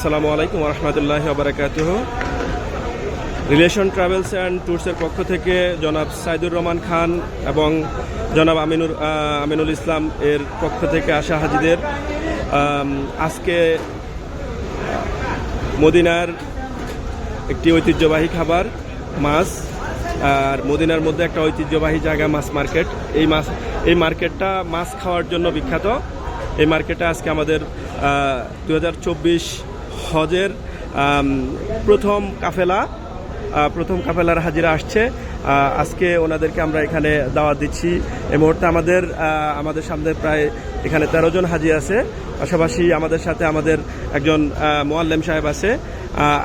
আসসালামু আলাইকুম রহমতুল্লাহ বারাকাত relation travels and ট্যুরসের পক্ষ থেকে জনাব সাইদুর রহমান খান এবং জনাব আমিনুর আমিনুল ইসলাম এর পক্ষ থেকে আসা হাজিদের আজকে মদিনার একটি ঐতিহ্যবাহী খাবার, মাছ, আর মদিনার মধ্যে একটা ঐতিহ্যবাহী জায়গা, মাছ মার্কেট। এই মাছ, এই মার্কেটটা মাছ খাওয়ার জন্য বিখ্যাত। এই মার্কেটটা আজকে আমাদের দু হাজার চব্বিশ হাজার প্রথম কাফেলা প্রথম কাফেলার হাজিরা আসছে। আজকে ওনাদেরকে আমরা এখানে দাওয়াত দিচ্ছি। এই মুহূর্তে আমাদের আমাদের সামনে প্রায় এখানে তেরো জন হাজি আছে। পাশাপাশি আমাদের সাথে আমাদের একজন মোয়াল্লেম সাহেব আছে।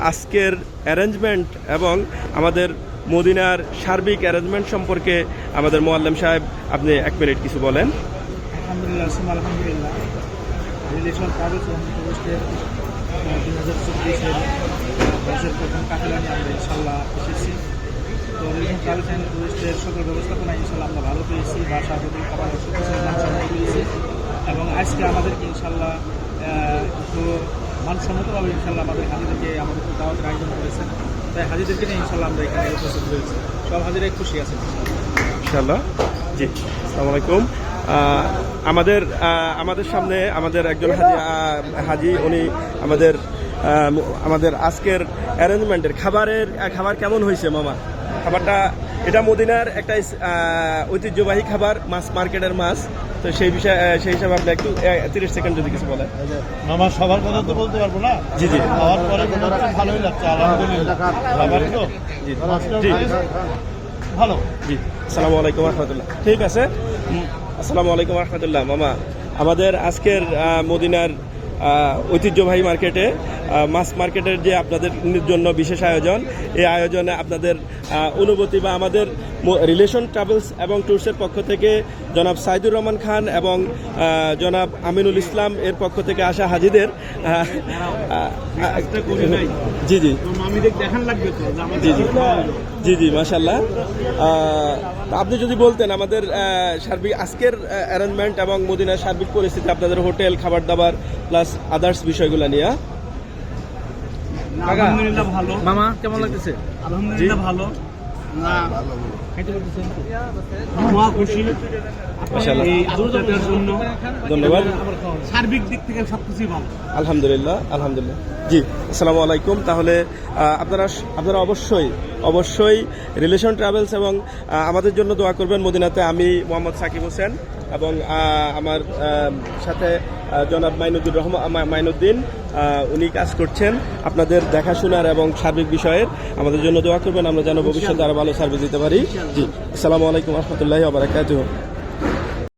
আজকের অ্যারেঞ্জমেন্ট এবং আমাদের মদিনার সার্বিক অ্যারেঞ্জমেন্ট সম্পর্কে আমাদের মোয়াল্লেম সাহেব, আপনি এক মিনিট কিছু বলেন। আলহামদুলিল্লাহ আলহামদুলিল্লাহ। রিলেশন ট্রাভেলস এবং টুরিস্টের দুই হাজার চব্বিশের বছর প্রথম নিয়ে আমরা ইনশাল্লাহ এসেছি। তো রিলেশন ট্রাভেলস অ্যান্ড টুরিস্টের সকল ব্যবস্থাপনা ইনশাল্লাহ আমরা ভালো পেয়েছি, বাসা হোটেল খাবার পেয়েছি। এবং আজকে আমাদেরকে ইনশাল্লাহ একটু মানসম্মতভাবে ইনশাল্লাহ আমাদের হাজিদেরকে আমাদের দাওয়াতের আয়োজন করেছেন তাই হাজিদেরকে নিয়ে ইনশাল্লাহ আমরা এখানে উপস্থিত হয়েছি। সব হাজিরাই খুশি আছেন। ইনশাল্লাহ জি, আসসালামু আলাইকুম। আমাদের আমাদের সামনে আমাদের একজন হাজি হাজি উনি আমাদের আমাদের আজকের অ্যারেঞ্জমেন্টের খাবারের খাবার কেমন হয়েছে মামা? খাবারটা এটা মদিনার একটা ঐতিহ্যবাহী খাবার মাছ মার্কেটের মাছ। তো সেই বিষয়ে সেই হিসাবে আপনি একটু তিরিশ সেকেন্ড যদি কিছু বলেন। আমার সবার কথা তো বলতে পারব না? জি জি। খাওয়ার পরে ভালোই লাগছে আলহামদুলিল্লাহ। খাবার তো? জি। ভালো। জি। আসসালামু আলাইকুম রহমতুল্লাহ। ঠিক আছে। আসসালামু আলাইকুম রহমতুল্লাহ। মামা, আমাদের আজকের মদিনার ঐতিহ্যবাহী মার্কেটে মাছ মার্কেটের যে আপনাদের জন্য বিশেষ আয়োজন, এই আয়োজনে আপনাদের অনুভূতি বা আমাদের রিলেশন ট্রাভেলস এবং ট্যুরসের পক্ষ থেকে জনাব সাইদুর রহমান খান এবং জনাব আমিনুল ইসলাম এর পক্ষ থেকে আসা হাজিদের। জি জি। তো মামিদের দেখান লাগবে তো যে আমাদের জি জি। জি জি মাশাল্লাহ আপনি যদি বলতেন আমাদের সার্বিক আজকের অ্যারেঞ্জমেন্ট এবং মদিনার সার্বিক পরিস্থিতি আপনাদের হোটেল খাবার দাবার প্লাস আদার্স বিষয়গুলো নিয়ে আলহামদুলিল্লাহ ভালো। মামা কেমন লাগতেছে? আলহামদুলিল্লাহ ভালো। না। খাইতে পারতেছেন মহা খুশি মাশাআল্লাহ। এই আলোচনার জন্য ধন্যবাদ। সার্বিক দিক থেকে সবকিছুই ভালো। আলহামদুলিল্লাহ আলহামদুলিল্লাহ। জি আসসালামু আলাইকুম। তাহলে আপনারা আপনারা অবশ্যই অবশ্যই রিলেশন ট্রাভেলস এবং আমাদের জন্য দোয়া করবেন মদিনাতে আমি মোহাম্মদ সাকিব হোসেন এবং আমার সাথে জনাব মাইনুদ্দিন রহমান মাইনুদ্দিন উনি কাজ করছেন আপনাদের দেখাশোনার এবং সার্বিক বিষয়ের। আমাদের জন্য দোয়া করবেন, আমরা যেন ভবিষ্যতে আরও ভালো সার্ভিস দিতে পারি। জি, আসসালামু আলাইকুম রহমতুল্লাহ আবরাকাতুহ